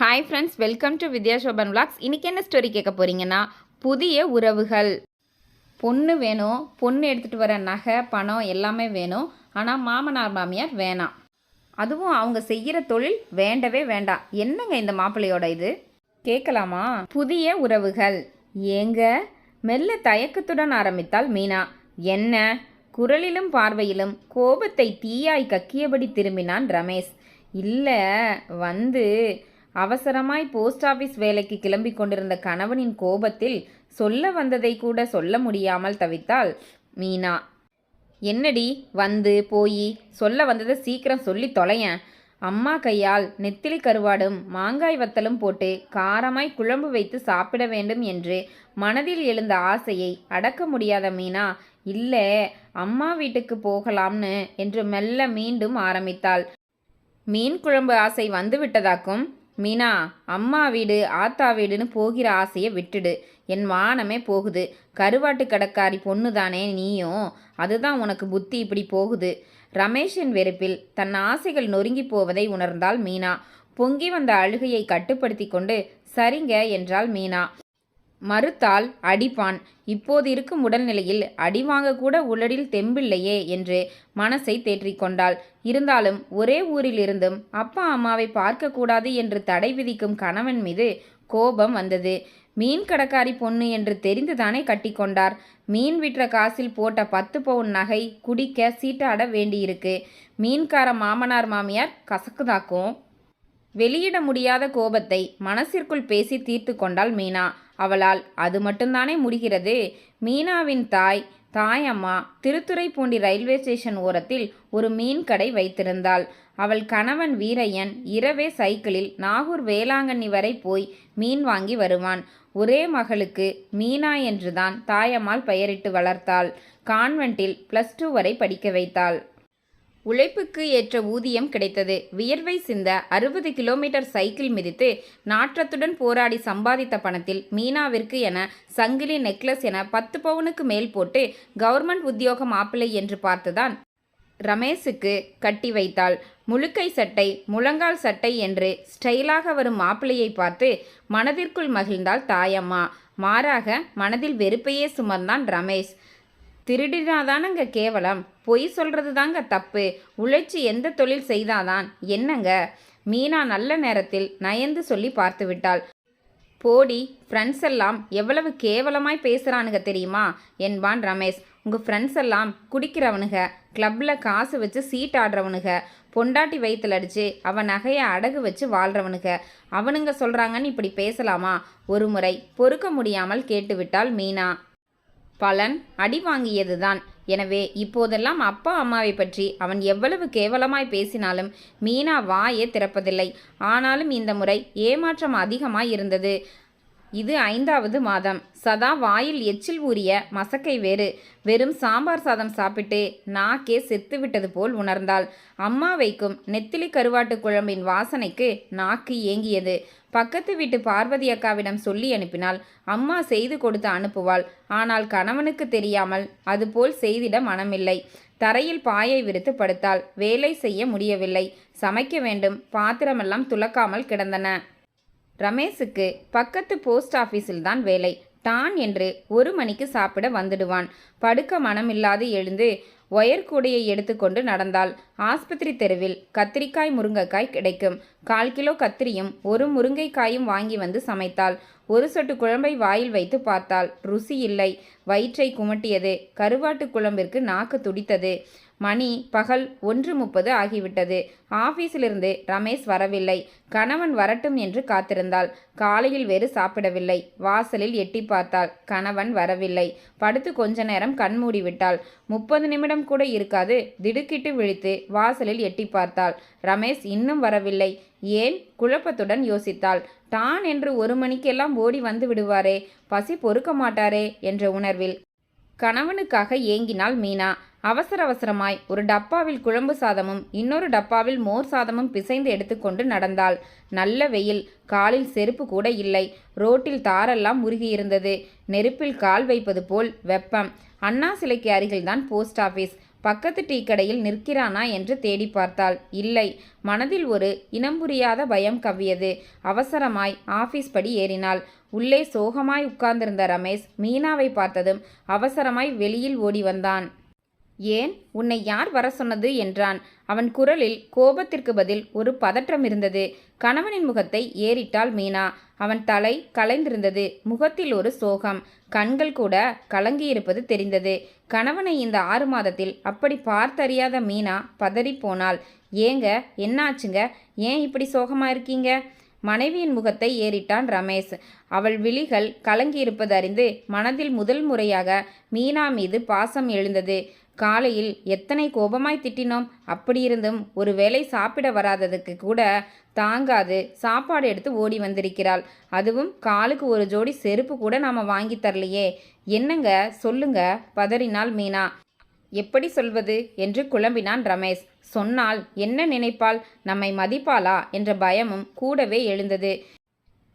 Hi friends welcome to Vidya Shoban vlogs இன்னைக்கு என்ன story கேட்க போகிறீங்கன்னா புதிய உறவுகள். பொண்ணு வேணும் பொண்ணு எடுத்துகிட்டு வர நகை பணம் எல்லாமே வேணும். ஆனால் மாமனார் மாமியார் வேணாம். அதுவும் அவங்க செய்கிற தொழில் வேண்டவே வேண்டாம். என்னங்க இந்த மாப்பிள்ளையோட இது? கேட்கலாமா? புதிய உறவுகள். ஏங்க மெல்ல தயக்கத்துடன் ஆரம்பித்தால் மீனா. என்ன? குரலிலும் பார்வையிலும் கோபத்தை தீயாய் கக்கியபடி திரும்பினான் ரமேஷ். இல்லை வந்து அவசரமாய் போஸ்ட் ஆஃபீஸ் வேலைக்கு கிளம்பி கொண்டிருந்த கணவனின் கோபத்தில் சொல்ல வந்ததை கூட சொல்ல முடியாமல் தவித்தாள் மீனா. என்னடி வந்து போய் சொல்ல வந்ததை சீக்கிரம் சொல்லி தொலையேன். அம்மா கையால் நெத்திலி கருவாடும் மாங்காய் வத்தலும் போட்டு காரமாய் குழம்பு வைத்து சாப்பிட வேண்டும் என்று மனதில் எழுந்த ஆசையை அடக்க முடியாத மீனா இல்லை அம்மா வீட்டுக்கு போகலாம்னு என்று மெல்ல மீண்டும் ஆரம்பித்தாள். மீன் குழம்பு ஆசை வந்து விட்டதாக்கும் மீனா அம்மா வீடு ஆத்தா வீடுன்னு போகிற ஆசையை விட்டுடு. என் மானமே போகுது. கருவாட்டு கடக்காரி பொண்ணு தானே நீயும். அதுதான் உனக்கு புத்தி இப்படி போகுது. ரமேஷின் வெறுப்பில் தன் ஆசைகள் நொறுங்கி போவதை உணர்ந்தாள் மீனா. பொங்கி வந்த அழுகையை கட்டுப்படுத்தி கொண்டு சரிங்க என்றாள் மீனா. மறுத்தால் அடிப்பான் இப்போது இருக்கும் உடல்நிலையில் அடி வாங்கக்கூட உளடில் தெம்பில்லையே என்று மனசை தேற்றிக்கொண்டாள். இருந்தாலும் ஒரே ஊரில் இருந்தும் அப்பா அம்மாவை பார்க்கக்கூடாது என்று தடை விதிக்கும் கணவன் மீது கோபம் வந்தது. மீன் கடக்காரி பொண்ணு என்று தெரிந்துதானே கட்டிக்கொண்டார். மீன் விற்ற காசில் போட்ட பத்து பவுன் நகை குடிக்க சீட்டாட வேண்டியிருக்கு. மீன்கார மாமனார் மாமியார் கசக்குதாக்கும் வெளியிட முடியாத கோபத்தை மனசிற்குள் பேசி தீர்த்து கொண்டாள் மீனா. அவளால் அது மட்டும்தானே முடிகிறது? மீனாவின் தாய் தாயம்மா திருத்துறைப்பூண்டி ரயில்வே ஸ்டேஷன் ஓரத்தில் ஒரு மீன் கடை வைத்திருந்தாள். அவள் கணவன் வீரையன் இரவே சைக்கிளில் நாகூர் வேளாங்கண்ணி வரை போய் மீன் வாங்கி வருவான். ஒரே மகளுக்கு மீனா என்றுதான் தாயம்மாள் பெயரிட்டு வளர்த்தாள். கான்வென்ட்டில் ப்ளஸ் டூ வரை படிக்க வைத்தாள். உழைப்புக்கு ஏற்ற ஊதியம் கிடைத்தது. வியர்வை சிந்த அறுபது கிலோமீட்டர் சைக்கிள் மிதித்து நாற்றத்துடன் போராடி சம்பாதித்த பணத்தில் மீனாவிற்கு என சங்கிலி நெக்லஸ் என பத்து பவுனுக்கு மேல் போட்டு கவர்மெண்ட் உத்தியோக மாப்பிள்ளை என்று பார்த்துதான் ரமேஷுக்கு கட்டி வைத்தாள். முழுக்கை சட்டை முழங்கால் சட்டை என்று ஸ்டைலாக வரும் மாப்பிள்ளையை பார்த்து மனதிற்குள் மகிழ்ந்தாள் தாயம்மா. மாறாக மனதில் வெறுப்பையே சுமந்தான் ரமேஷ். திருடினா தானங்க கேவலம்? பொய் சொல்கிறது தாங்க தப்பு. உழைச்சி எந்த தொழில் செய்தாதான்? என்னங்க? மீனா நல்ல நேரத்தில் நயந்து சொல்லி பார்த்து விட்டாள். போடி ஃப்ரெண்ட்ஸ் எல்லாம் எவ்வளவு கேவலமாய் பேசுகிறானுங்க தெரியுமா? என்பான் ரமேஷ். உங்கள் ஃப்ரெண்ட்ஸ் எல்லாம் குடிக்கிறவனுங்க. கிளப்பில் காசு வச்சு சீட் ஆடுறவனுங்க. பொண்டாட்டி வயிற்றுல அடித்து அவன் நகையை அடகு வச்சு வாழ்கிறவனுங்க அவனுங்க சொல்கிறாங்கன்னு இப்படி பேசலாமா? ஒரு முறை பொறுக்க முடியாமல் கேட்டுவிட்டாள் மீனா. பலன் அடி வாங்கியதுதான். எனவே இப்போதெல்லாம் அப்பா அம்மாவை பற்றி அவன் எவ்வளவு கேவலமாய் பேசினாலும் மீனா வாயே திறப்பதில்லை. ஆனாலும் இந்த முறை ஏமாற்றம் அதிகமாய் இருந்தது. இது ஐந்தாவது மாதம். சதா வாயில் எச்சில் ஊறிய மசக்கை வேறு. வெறும் சாம்பார் சாதம் சாப்பிட்டு நாக்கே செத்துவிட்டது போல் உணர்ந்தாள். அம்மா வைக்கும் நெத்திலி கருவாட்டு குழம்பின் வாசனைக்கு நாக்கு ஏங்கியது. பக்கத்து வீட்டு பார்வதி அக்காவிடம் சொல்லி அனுப்பினால் அம்மா செய்து கொடுத்து அனுப்புவாள். ஆனால் கணவனுக்கு தெரியாமல் அதுபோல் செய்திட மனமில்லை. தரையில் பாயை விரித்து படுத்தாள். வேலை செய்ய முடியவில்லை. சமைக்க வேண்டும். பாத்திரமெல்லாம் துலக்காமல் கிடந்தன. ரமேஷுக்கு பக்கத்து போஸ்ட் ஆஃபீஸில் தான் வேலை. டான் என்று ஒரு மணிக்கு சாப்பிட வந்துடுவான். படுக்க மனமில்லாது எழுந்து ஒயர் கூடையை எடுத்துக்கொண்டு நடந்தாள் ஆஸ்பத்திரி தெருவில் கத்திரிக்காய் முருங்கைக்காய் கிடைக்கும். கால் கிலோ கத்திரியும் ஒரு முருங்கைக்காயும் வாங்கி வந்து சமைத்தாள் ஒரு சொட்டு குழம்பை வாயில் வைத்து பார்த்தாள். ருசி இல்லை. வயிற்றை குமட்டியது. கருவாட்டு குழம்பிற்கு நாக்கு துடித்தது. மணி பகல் ஒன்று முப்பது ஆகிவிட்டது. ஆபீஸிலிருந்து ரமேஷ் வரவில்லை. கணவன் வரட்டும் என்று காத்திருந்தாள். காலையில் வேறு சாப்பிடவில்லை. வாசலில் எட்டி பார்த்தாள். கணவன் வரவில்லை. படுத்து கொஞ்ச நேரம் கண்மூடிவிட்டாள் முப்பது நிமிடம் கூட இருக்காது. திடுக்கிட்டு விழித்து வாசலில் எட்டி பார்த்தாள். ரமேஷ் இன்னும் வரவில்லை. ஏன் குழப்பத்துடன் யோசித்தாள். டான் என்று ஒரு மணிக்கெல்லாம் ஓடி வந்து விடுவாரே. பசி பொறுக்க மாட்டாரே என்ற உணர்வில். கணவனுக்காக ஏங்கினாள் மீனா. அவசர அவசரமாய் ஒரு டப்பாவில் குழம்பு சாதமும் இன்னொரு டப்பாவில் மோர் சாதமும் பிசைந்து எடுத்துக்கொண்டு நடந்தாள். நல்ல வெயில் காலில் செருப்பு கூட இல்லை. ரோட்டில் தாரெல்லாம் உருகியிருந்தது நெருப்பில் கால் வைப்பது போல் வெப்பம். அண்ணா சிலைக்கு அருகில்தான் போஸ்ட் ஆஃபீஸ் பக்கத்து டீ கடையில் நிற்கிறானா என்று தேடி பார்த்தாள். இல்லை மனதில் ஒரு இனம் புரியாத பயம் கவ்வியது. அவசரமாய் ஆபீஸ் படி ஏறினாள். உள்ளே சோகமாய் உட்கார்ந்திருந்த ரமேஷ் மீனாவை பார்த்ததும் அவசரமாய் வெளியில் ஓடி வந்தான். ஏன் உன்னை யார் வர சொன்னது என்றான். அவன் குரலில் கோபத்திற்கு பதில் ஒரு பதற்றம் இருந்தது. கணவனின் முகத்தை ஏறிட்டாள் மீனா. அவன் தலை கலைந்திருந்தது. முகத்தில் ஒரு சோகம். கண்கள் கூட கலங்கியிருப்பது தெரிந்தது. கணவனை இந்த ஆறு மாதத்தில் அப்படி பார்த்தறியாத மீனா பதறிப்போனாள் ஏங்க என்னாச்சுங்க? ஏன் இப்படி சோகமாக இருக்கீங்க? மனைவியின் முகத்தை ஏறிட்டான் ரமேஷ். அவள் விழிகள் கலங்கியிருப்பது அறிந்து மனதில் முதல் முறையாக மீனா மீது பாசம் எழுந்தது. காலையில் எத்தனை கோபமாய் திட்டினோம்? அப்படியிருந்தும் ஒரு வேளை சாப்பிட வராததுக்கு கூட தாங்காது. சாப்பாடு எடுத்து ஓடி வந்திருக்கிறாள். அதுவும் காலுக்கு ஒரு ஜோடி செருப்பு கூட நாம வாங்கி தரலையே. என்னங்க? சொல்லுங்க. பதறினாள் மீனா. எப்படி சொல்வது? என்று குழம்பினான் ரமேஷ். சொன்னால் என்ன நினைப்பாள்? நம்மை மதிப்பாளா? என்ற பயமும் கூடவே எழுந்தது.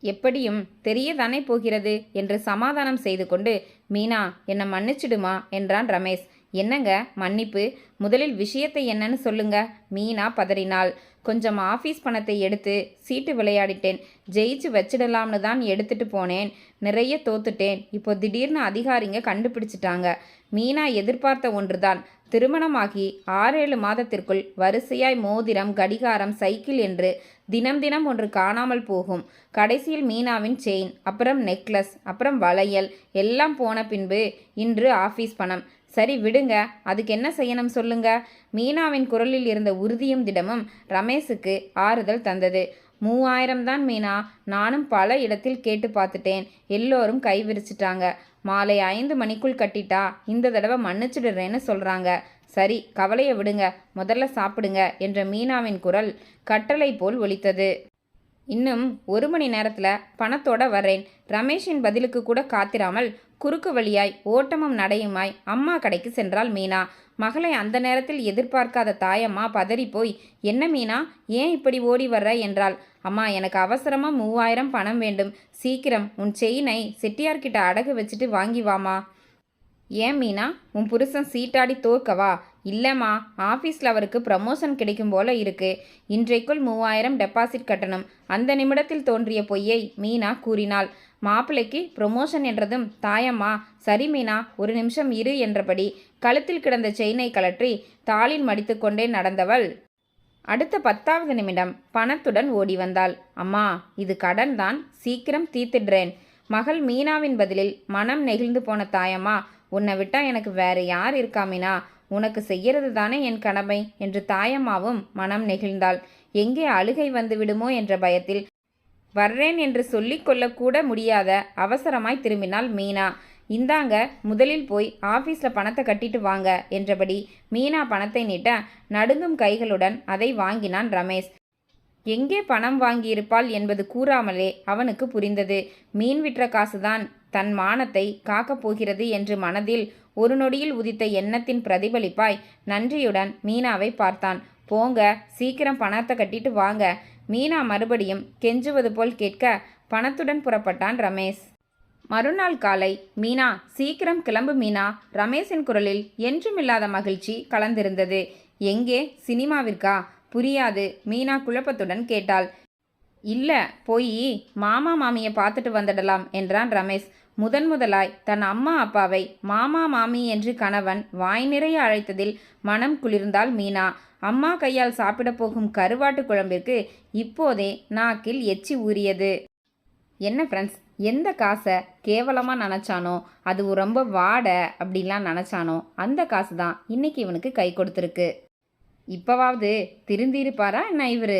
எப்படியும் தெரியதானே போகிறது? என்று சமாதானம் செய்து கொண்டு மீனா என்னை மன்னிச்சிடுமா? என்றான் ரமேஷ். என்னங்க? மன்னிப்பு. முதலில் விஷயத்தை என்னன்னு சொல்லுங்க. மீனா பதறினாள். கொஞ்சம் ஆஃபீஸ் பணத்தை எடுத்து சீட்டு விளையாடிட்டேன். ஜெயிச்சு வச்சிடலாம்னு தான் எடுத்துட்டு போனேன். நிறைய தோத்துட்டேன். இப்போ திடீர்னு அதிகாரிங்க கண்டுபிடிச்சிட்டாங்க. மீனா எதிர்பார்த்த ஒன்றுதான். திருமணமாகி ஆறேழு மாதத்திற்குள் வரிசையாய் மோதிரம் கடிகாரம் சைக்கிள் என்று தினம் தினம் ஒன்று காணாமல் போகும். கடைசியில் மீனாவின் செயின் அப்புறம் நெக்லஸ் அப்புறம் வளையல் எல்லாம் போன பின்பு இன்று ஆஃபீஸ் பணம். சரி விடுங்க. அதுக்கு என்ன செய்யணும் சொல்லுங்க. மீனாவின் குரலில் இருந்த உறுதியும் திடமும் ரமேஷுக்கு ஆறுதல் தந்தது. மூவாயிரம் தான் மீனா. நானும் பல இடத்தில் கேட்டு பார்த்துட்டேன். எல்லோரும் கை விரிச்சிட்டாங்க. மாலை ஐந்து மணிக்குள் கட்டிட்டா. இந்த தடவை மன்னிச்சிடுறேன்னு சொல்கிறாங்க சரி கவலையை விடுங்க. முதல்ல சாப்பிடுங்க என்ற மீனாவின் குரல் கட்டளை போல் ஒலித்தது. இன்னும் ஒரு மணி நேரத்தில் பணத்தோட வர்றேன். ரமேஷின் பதிலுக்கு கூட காத்திராமல் குறுக்கு வழியாய் ஓட்டமும் நடையுமாய் அம்மா கடைக்கு சென்றாள் மீனா. மகளை அந்த நேரத்தில் எதிர்பார்க்காத தாயம்மா பதறி போய் என்ன மீனா ஏன் இப்படி ஓடி வர்ற? என்றாள். அம்மா எனக்கு அவசரமாக மூவாயிரம் பணம் வேண்டும். சீக்கிரம் உன் செயினை செட்டியார்கிட்ட அடகு வச்சுட்டு வாங்கி வாமா. ஏன் மீனா? உன் புருஷன் சீட்டாடி தோற்கவா? இல்லைம்மா ஆஃபீஸில் அவருக்கு ப்ரமோஷன் கிடைக்கும் போல இருக்கு. இன்றைக்குள் மூவாயிரம் டெபாசிட் கட்டணும். அந்த நிமிடத்தில் தோன்றிய பொய்யை மீனா கூறினாள். மாப்பிள்ளைக்கு ப்ரொமோஷன் என்றதும் தாயம்மா சரி மீனா ஒரு நிமிஷம் இரு என்றபடி கழுத்தில் கிடந்த செயினை கழற்றி தாளில் மடித்துக்கொண்டே நடந்தவள் அடுத்த பத்தாவது நிமிடம் பணத்துடன் ஓடி வந்தாள். அம்மா இது கடன் தான். சீக்கிரம் தீர்த்திடுறேன். மகள் மீனாவின் பதிலில் மனம் நெகிழ்ந்து போன தாயம்மா உன்னை விட்டா எனக்கு வேறு யார் இருக்காமினா உனக்கு செய்யறது தானே என் கடமை? என்று தாயம்மாவும் மனம் நெகிழ்ந்தாள். எங்கே அழுகை வந்து விடுமோ என்ற பயத்தில் வர்றேன் என்று சொல்லிக்கொள்ளக்கூட முடியாத அவசரமாய் திரும்பினாள் மீனா. இந்தாங்க முதலில் போய் ஆஃபீஸில் பணத்தை கட்டிட்டு வாங்க என்றபடி மீனா பணத்தை நீட்ட நடுங்கும் கைகளுடன் அதை வாங்கினான் ரமேஷ். எங்கே பணம் வாங்கியிருப்பாள் என்பது கூறாமலே அவனுக்கு புரிந்தது. மீன் விற்ற காசுதான் தன் மானத்தை காக்கப் போகிறது என்று மனதில் ஒரு நொடியில் உதித்த எண்ணத்தின் பிரதிபலிப்பாய் நன்றியுடன் மீனாவை பார்த்தான். போங்க சீக்கிரம் பணத்தை கட்டிட்டு வாங்க மீனா மறுபடியும் கெஞ்சுவது போல் கேட்க பணத்துடன் புறப்பட்டான் ரமேஷ். மறுநாள் காலை மீனா சீக்கிரம் கிளம்பு மீனா ரமேஷின் குரலில் என்றுமில்லாத மகிழ்ச்சி கலந்திருந்தது. எங்கே? சினிமாவிற்கா புரியாது மீனா குழப்பத்துடன் கேட்டாள். இல்ல போய் மாமா மாமியை பார்த்துட்டு வந்துடலாம் என்றான் ரமேஷ். முதன் முதலாய் தன் அம்மா அப்பாவை மாமா மாமி என்று கணவன் வாய் நிறைய அழைத்ததில் மனம் குளிர்ந்தாள் மீனா. அம்மா கையால் சாப்பிடப் போகும் கருவாட்டு குழம்பிற்கு இப்போதே நாக்கில் எச்சி ஊறியது. என்ன ஃப்ரெண்ட்ஸ் எந்த காசை கேவலமாக நினச்சானோ அது ரொம்ப வாட அப்படிலாம் நினச்சானோ அந்த காசு தான் இன்னைக்கு இவனுக்கு கை கொடுத்துருக்கு. இப்போவாவது திருந்திருப்பாரா என்ன இவர்?